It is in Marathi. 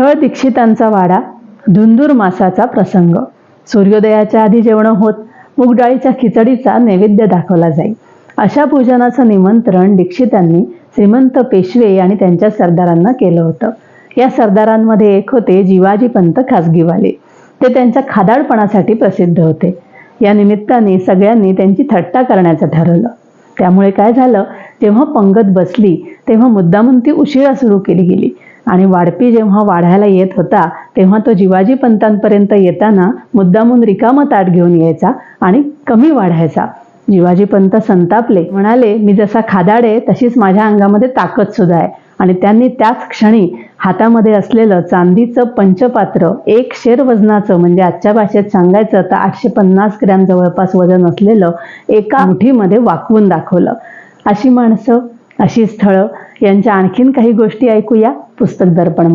स्थळ दीक्षितांचा वाडा धुंदूर मासाचा प्रसंग. सूर्योदयाच्या आधी जेवण होत मुगडाळीच्या खिचडीचा नैवेद्य दाखवला जाई. अशा पूजनाचं निमंत्रण दीक्षितांनी श्रीमंत पेशवे आणि त्यांच्या सरदारांना केलं होतं. या सरदारांमध्ये एक होते जिवाजी पंत खासगीवाले. ते त्यांच्या खादाडपणासाठी प्रसिद्ध होते. या निमित्ताने सगळ्यांनी त्यांची थट्टा करण्याचं ठरवलं. त्यामुळे काय झालं? जेव्हा पंगत बसली तेव्हा मुद्दामून ती उशिरा सुरू केली गेली. आणि वाढपी जेव्हा वाढायला येत होता तेव्हा तो जिवाजी पंतांपर्यंत येताना मुद्दामून रिकामं ताट घेऊन यायचा आणि कमी वाढायचा. जिवाजी पंत संतापले. म्हणाले मी जसा खादाडे तशीच माझ्या अंगामध्ये ताकद सुद्धा आहे. आणि त्यांनी त्याच क्षणी हातामध्ये असलेलं चांदीचं पंचपात्र एक शेर वजनाचं म्हणजे आजच्या भाषेत सांगायचं तर आठशे पन्नास ग्रॅम जवळपास वजन असलेलं एका मुठीमध्ये वाकवून दाखवलं. अशी माणसं अशी स्थळं यांच्या आणखीन काही गोष्टी ऐकूया. పుస్తక దర్పణం